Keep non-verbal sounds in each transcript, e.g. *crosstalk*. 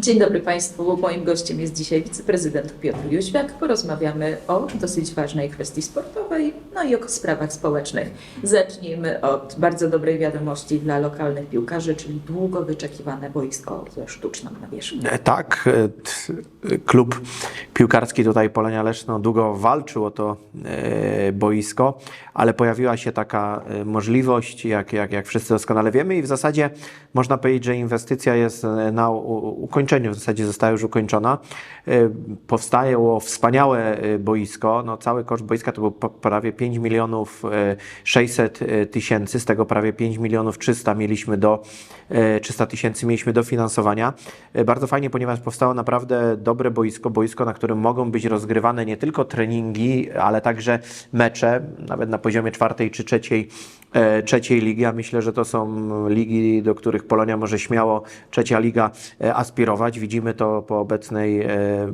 Dzień dobry Państwu. Moim gościem jest dzisiaj wiceprezydent Piotr Jóźwiak. Porozmawiamy o dosyć ważnej kwestii sportowej, no i o sprawach społecznych. Zacznijmy od bardzo dobrej wiadomości dla lokalnych piłkarzy, czyli długo wyczekiwane boisko ze sztuczną nawierzchnią. E, Tak, e, klub piłkarski tutaj Polonia Leszno długo walczył o to e, boisko, ale pojawiła się taka możliwość, jak, jak, jak wszyscy doskonale wiemy i w zasadzie można powiedzieć, że inwestycja jest na ukończeniu, w zasadzie została już ukończona. Powstało wspaniałe boisko, no cały koszt boiska to był prawie 5 milionów e, 600 tysięcy, z tego prawie 5 milionów 300 mieliśmy do, e, 300 tysięcy mieliśmy do finansowania. E, Bardzo fajnie, ponieważ powstało naprawdę dobre boisko, boisko, na którym mogą być rozgrywane nie tylko treningi, ale także mecze, nawet na poziomie czwartej czy trzeciej, e, trzeciej ligi. Ja myślę, że to są ligi, do których Polonia może śmiało trzecia liga e, aspirować. Widzimy to po obecnej e,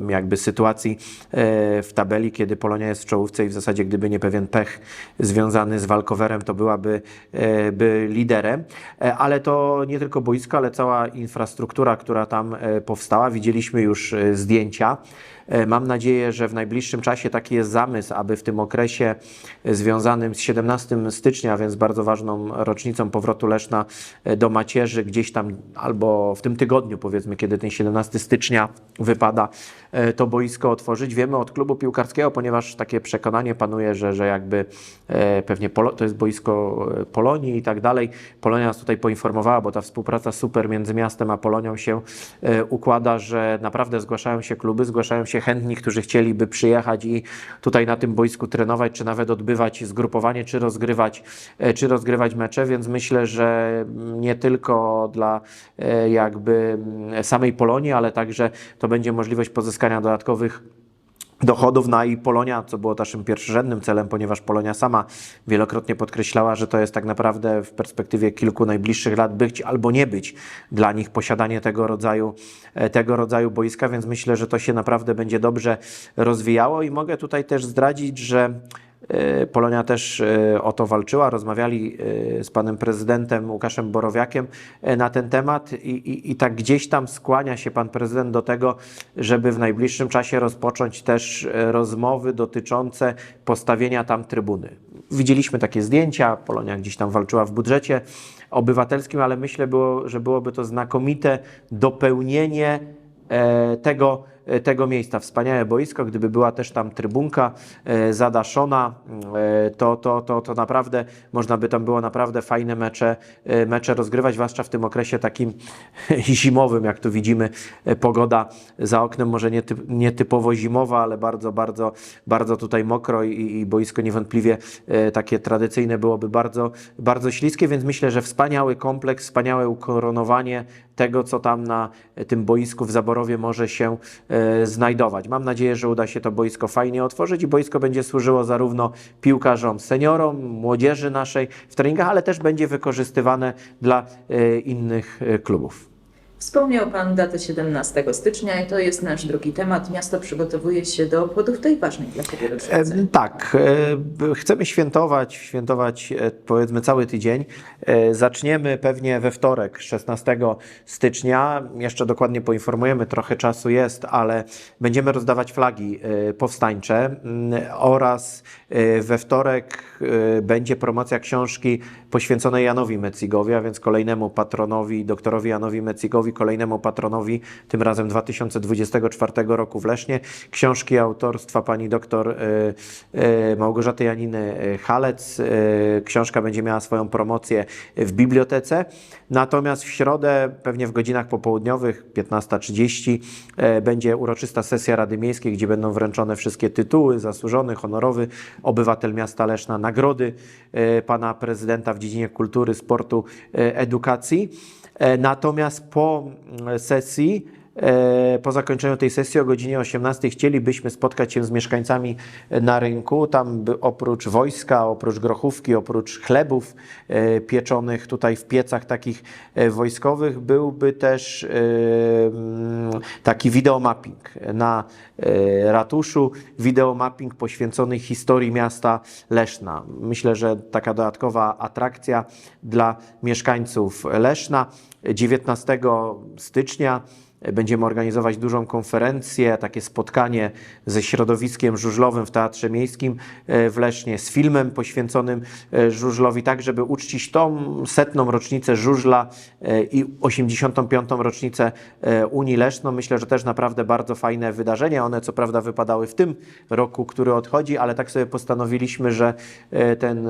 jakby sytuacji e, w tabeli, kiedy Polonia jest w czołówce i w zasadzie gdyby nie pewien pech związany z walkowerem, to byłaby e, by liderem. E, Ale to nie tylko boisko, ale cała infrastruktura, która tam e, powstała. Widzieliśmy już zdjęcia. Mam nadzieję, że w najbliższym czasie taki jest zamysł, aby w tym okresie związanym z 17 stycznia, więc bardzo ważną rocznicą powrotu Leszna do macierzy, gdzieś tam albo w tym tygodniu, powiedzmy, kiedy ten 17 stycznia wypada, to boisko otworzyć. Wiemy od klubu piłkarskiego, ponieważ takie przekonanie panuje, że, że jakby e, pewnie Polo, to jest boisko e, Polonii i tak dalej. Polonia nas tutaj poinformowała, bo ta współpraca super między miastem a Polonią się e, układa, że naprawdę zgłaszają się kluby, zgłaszają się chętni, którzy chcieliby przyjechać i tutaj na tym boisku trenować, czy nawet odbywać zgrupowanie, czy rozgrywać, czy rozgrywać mecze, więc myślę, że nie tylko dla jakby samej Polonii, ale także to będzie możliwość pozyskania dodatkowych dochodów. Na i Polonia, co było naszym pierwszorzędnym celem, ponieważ Polonia sama wielokrotnie podkreślała, że to jest tak naprawdę w perspektywie kilku najbliższych lat być albo nie być dla nich posiadanie tego rodzaju, e, tego rodzaju boiska, więc myślę, że to się naprawdę będzie dobrze rozwijało. I mogę tutaj też zdradzić, że Polonia też e, o to walczyła. Rozmawiali e, z panem prezydentem Łukaszem Borowiakiem e, na ten temat i, i, i tak gdzieś tam skłania się pan prezydent do tego, żeby w najbliższym czasie rozpocząć też e, rozmowy dotyczące postawienia tam trybuny. Widzieliśmy takie zdjęcia, Polonia gdzieś tam walczyła w budżecie obywatelskim, ale myślę, było, że byłoby to znakomite dopełnienie e, tego, e, tego miejsca. Wspaniałe boisko, gdyby była też tam trybunka e, zadaszona, e, to, to, to, to naprawdę można by tam było naprawdę fajne mecze, e, mecze rozgrywać, zwłaszcza w tym okresie takim *laughs* zimowym, jak tu widzimy, e, pogoda za oknem może nie, typ, nie typowo zimowa, ale bardzo, bardzo, bardzo tutaj mokro i, i boisko niewątpliwie e, takie tradycyjne byłoby bardzo, bardzo śliskie, więc myślę, że wspaniały kompleks, wspaniałe ukoronowanie tego, co tam na tym boisku w Zaborowie może się e, znajdować. Mam nadzieję, że uda się to boisko fajnie otworzyć i boisko będzie służyło zarówno piłkarzom, seniorom, młodzieży naszej w treningach, ale też będzie wykorzystywane dla e, innych e, klubów. Wspomniał Pan datę 17 stycznia i to jest nasz drugi temat. Miasto przygotowuje się do obchodów tej ważnej dla rocznicy. E, Tak, e, chcemy świętować, świętować e, powiedzmy cały tydzień. Zaczniemy pewnie we wtorek, 16 stycznia. Jeszcze dokładnie poinformujemy, trochę czasu jest, ale będziemy rozdawać flagi powstańcze mm, oraz we wtorek będzie promocja książki poświęconej Janowi Mecigowi, a więc kolejnemu patronowi, doktorowi Janowi Mecigowi, kolejnemu patronowi, tym razem 2024 roku w Lesznie. Książki autorstwa pani doktor e, e, Małgorzaty Janiny e, Halec. Książka będzie miała swoją promocję w bibliotece. Natomiast w środę, pewnie w godzinach popołudniowych, 15.30, e, będzie uroczysta sesja Rady Miejskiej, gdzie będą wręczone wszystkie tytuły, zasłużony, honorowy, obywatel miasta Leszna, nagrody pana prezydenta w dziedzinie kultury, sportu, edukacji. E, Natomiast po mm, sesji Po zakończeniu tej sesji o godzinie 18 chcielibyśmy spotkać się z mieszkańcami na rynku. Tam oprócz wojska, oprócz grochówki, oprócz chlebów e, pieczonych tutaj w piecach takich e, wojskowych, byłby też e, mm, taki wideomapping na e, ratuszu, wideomapping poświęcony historii miasta Leszna. Myślę, że taka dodatkowa atrakcja dla mieszkańców Leszna 19 stycznia Będziemy organizować dużą konferencję, takie spotkanie ze środowiskiem żużlowym w Teatrze Miejskim e, w Lesznie, z filmem poświęconym e, żużlowi, tak żeby uczcić tą setną rocznicę żużla e, i 85. rocznicę Unii Leszno. Myślę, że też naprawdę bardzo fajne wydarzenia. One co prawda wypadały w tym roku, który odchodzi, ale tak sobie postanowiliśmy, że ten,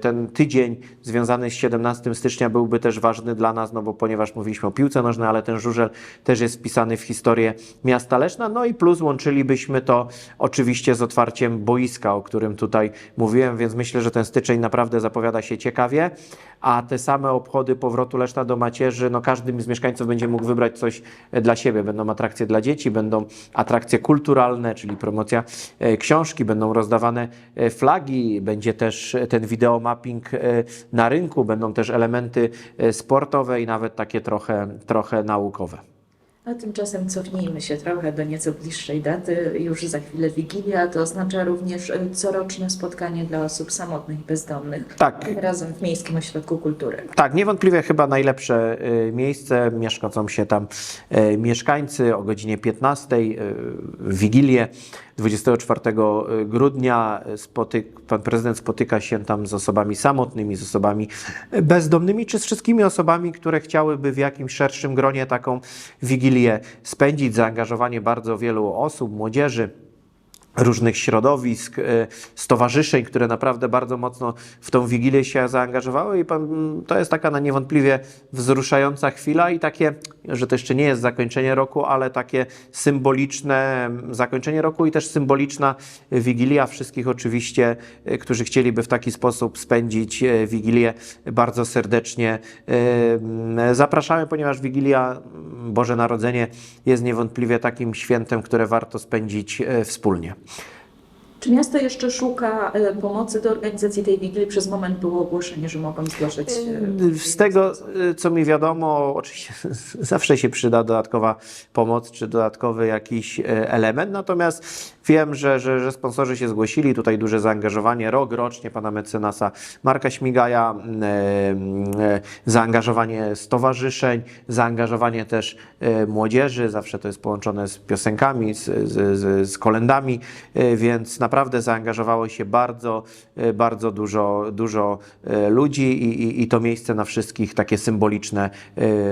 ten tydzień związany z 17 stycznia byłby też ważny dla nas, no bo ponieważ mówiliśmy o piłce nożnej, ale ten żużel też jest wpisany w historię miasta Leszna. No i plus łączylibyśmy to oczywiście z otwarciem boiska, o którym tutaj mówiłem, więc myślę, że ten styczeń naprawdę zapowiada się ciekawie, a te same obchody powrotu Leszna do macierzy, no każdy z mieszkańców będzie mógł wybrać coś e, dla siebie. Będą atrakcje dla dzieci, będą atrakcje kulturalne, czyli promocja e, książki, będą rozdawane e, flagi, będzie też ten wideomapping na rynku, będą też elementy sportowe i nawet takie trochę, trochę naukowe. A tymczasem cofnijmy się trochę do nieco bliższej daty. Już za chwilę Wigilia, to oznacza również e, coroczne spotkanie dla osób samotnych i bezdomnych. Tak. Razem w Miejskim Ośrodku Kultury. Tak, niewątpliwie chyba najlepsze y, miejsce. Mieszkadzą się tam y, mieszkańcy o godzinie 15 y, w Wigilię 24 grudnia. Spotyk, pan prezydent spotyka się tam z osobami samotnymi, z osobami bezdomnymi, czy z wszystkimi osobami, które chciałyby w jakimś szerszym gronie taką Wigilię spędzić. Zaangażowanie bardzo wielu osób, młodzieży różnych środowisk, e, stowarzyszeń, które naprawdę bardzo mocno w tą Wigilię się zaangażowały i pan, to jest taka na niewątpliwie wzruszająca chwila i takie, że to jeszcze nie jest zakończenie roku, ale takie symboliczne zakończenie roku i też symboliczna Wigilia wszystkich oczywiście, e, którzy chcieliby w taki sposób spędzić e, Wigilię bardzo serdecznie zapraszamy, ponieważ Wigilia, Boże Narodzenie jest niewątpliwie takim świętem, które warto spędzić wspólnie. Czy miasto jeszcze szuka e, pomocy do organizacji tej Wigilii? Przez moment było ogłoszenie, że mogą zgłaszać. e, Z tego, y, co mi wiadomo, oczywiście *laughs* zawsze się przyda dodatkowa pomoc czy dodatkowy jakiś e, element, natomiast wiem, że, że, że sponsorzy się zgłosili, tutaj duże zaangażowanie, rok rocznie pana mecenasa Marka Śmigaja, m, e, zaangażowanie stowarzyszeń, zaangażowanie też e, młodzieży, zawsze to jest połączone z piosenkami, z, z, z, kolendami, e, więc naprawdę zaangażowało się bardzo, e, bardzo dużo, dużo e, ludzi i, i, i to miejsce na wszystkich takie symboliczne e,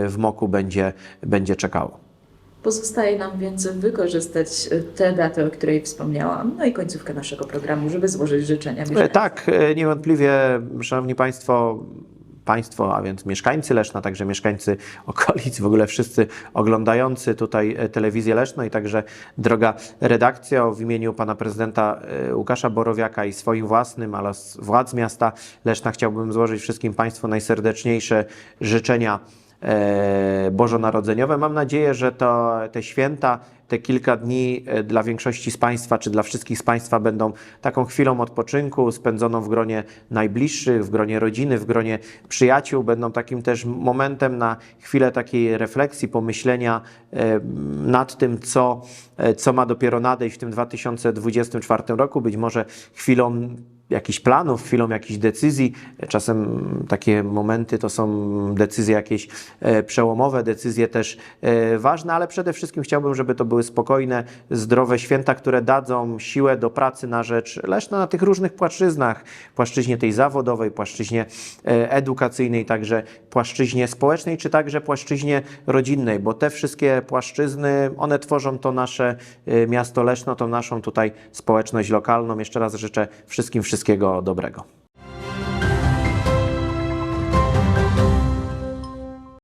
w Moku będzie, będzie czekało. Pozostaje nam więc wykorzystać e, tę datę, o której wspomniałam, no i końcówkę naszego programu, żeby złożyć życzenia. E, mieszkańcom. Tak, e, niewątpliwie, Szanowni Państwo, Państwo, a więc mieszkańcy Leszna, także mieszkańcy *laughs* okolic, w ogóle wszyscy oglądający tutaj telewizję Leszno i także droga redakcja w imieniu pana prezydenta Łukasza Borowiaka i swoim własnym, ale władz miasta Leszna chciałbym złożyć wszystkim Państwu najserdeczniejsze życzenia bożonarodzeniowe. Mam nadzieję, że to, te święta, te kilka dni e, dla większości z Państwa, czy dla wszystkich z Państwa będą taką chwilą odpoczynku, spędzoną w gronie najbliższych, w gronie rodziny, w gronie przyjaciół. Będą takim też momentem na chwilę takiej refleksji, pomyślenia e, nad tym, co, e, co ma dopiero nadejść w tym 2024 roku. Być może chwilą jakichś planów, chwilą jakichś decyzji. Czasem takie momenty to są decyzje jakieś e, przełomowe, decyzje też e, ważne, ale przede wszystkim chciałbym, żeby to były spokojne, zdrowe święta, które dadzą siłę do pracy na rzecz Leszna na tych różnych płaszczyznach. Płaszczyźnie tej zawodowej, płaszczyźnie e, edukacyjnej, także płaszczyźnie społecznej, czy także płaszczyźnie rodzinnej, bo te wszystkie płaszczyzny, one tworzą to nasze miasto Leszno, tą naszą tutaj społeczność lokalną. Jeszcze raz życzę wszystkim wszystkiego dobrego.